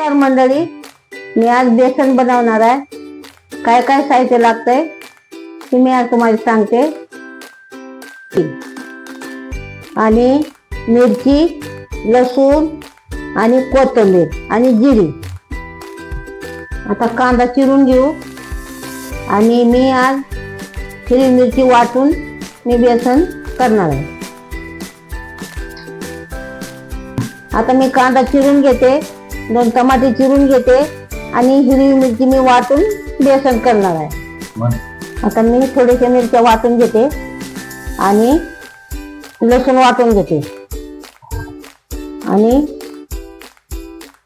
नमस्कार मंडळी. मी आज बेसन बनवणार आहे. काय काय साहित्य लागतंय ते मी आज तुम्हाला सांगते. आणि मिरची लसूण आणि कोथिंबीर आणि जिरी. आता कांदा चिरून घेऊ. आणि मी आज हिरवी मिरची वाटून मी बेसन करणार आहे. आता मी कांदा चिरून घेते. दोन टमाटे चिरून घेते आणि हिरवी मिरची मी वाटून बेसन करणार आहे. आता मी थोडेसे मिरच्या वाटून घेते आणि लसूण वाटून घेते. आणि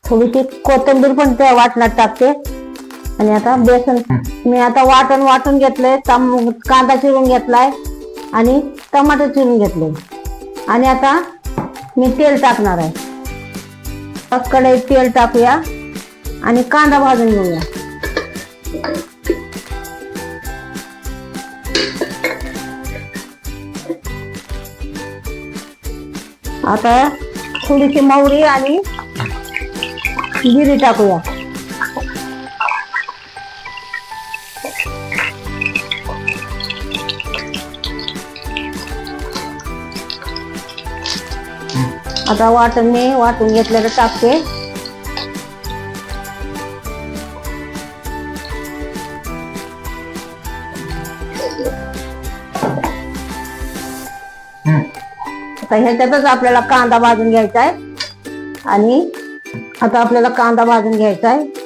थोडीशी कोथिंबीर पण त्या वाटणात टाकते. आणि आता बेसन मी आता वाटण वाटून घेतलंय कांदा चिरून घेतलाय आणि टमाटर चिरून घेतले. आणि आता मी तेल टाकणार आहे. कढईत तेल टाकूया आणि कांदा भाजून घेऊया. आता थोडीशी मोहरी आणि जिरी टाकूया. आता वाटण मी वाटून घेतलेलं टाकते. आता ह्याच्यातच आपल्याला कांदा भाजून घ्यायचा आहे. आणि आता आपल्याला कांदा भाजून घ्यायचा आहे.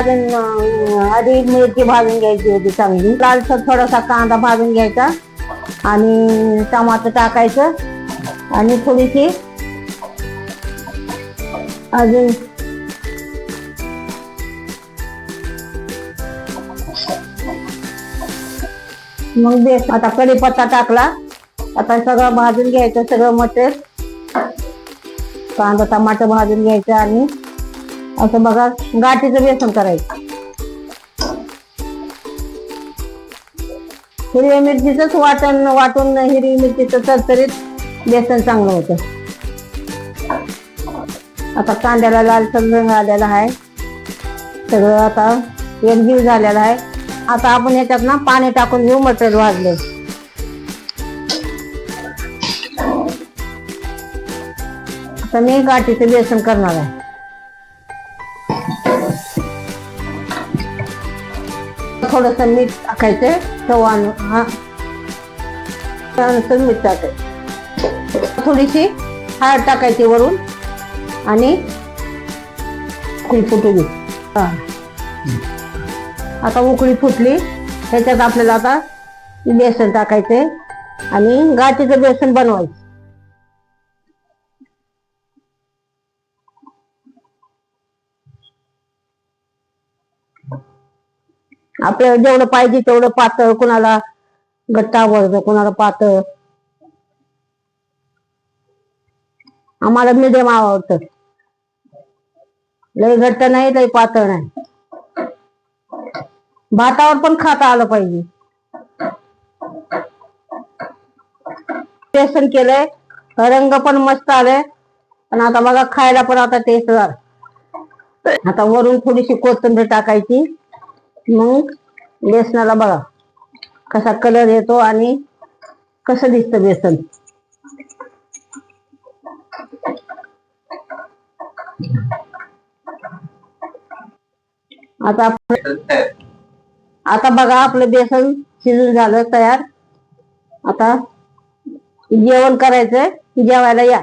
अजून, आधी मिरची भाजून घ्यायची होती चांगली. लालसर थोडासा कांदा भाजून घ्यायचा. आणि टमाटर टाकायचं. आणि थोडीशी अजून मग बेस आता कढीपत्ता टाकला. आता सगळं भाजून घ्यायचं सगळं मटेरियल. कांदा टमाटर भाजून घ्यायचं आणि असं बघा गाठीचं बेसन करायचं. हिरव्या मिरचीच वाटण वाटून हिरवी मिरचीचं तरतरीत बेसन चांगलं होतं. आता कांद्याला लाल रंग आलेला आहे. सगळं आता एकजीव झालेला आहे. आता आपण ह्याच्यात ना पाणी टाकून घेऊ मटेरियल वाजले. आता मी गाठीचं बेसन करणार आहे. थोडंसं मीठ टाकायचं चव्हाण हा. त्यानंतर मीठ टाकायचं. थोडीशी हळद टाकायची वरून आणि उकळी फुटू दे हा. आता उकळी फुटली त्याच्यात आपल्याला आता बेसन टाकायचे आणि गाठीचं बेसन बनवायचं. आपल्याला जेवढं पाहिजे तेवढं पातळ कुणाला घट्ट आवडतं कुणाला पातळ. आम्हाला मिडियम आवडतं. लय घट्ट नाही लय पातळ नाही. भातावर पण खाता आलं पाहिजे. बेसन केलंय रंग पण मस्त आलाय. पण आता बघा खायला पण आता टेस्ट आता वरून थोडीशी कोथिंबीर टाकायची. मग बेसनाला बघा. कसा कलर येतो आणि कसं दिसतं बेसन? आता आता बघा आपलं बेसन शिजून झालं तयार. आता जेवण करायचंय. जेवायला या.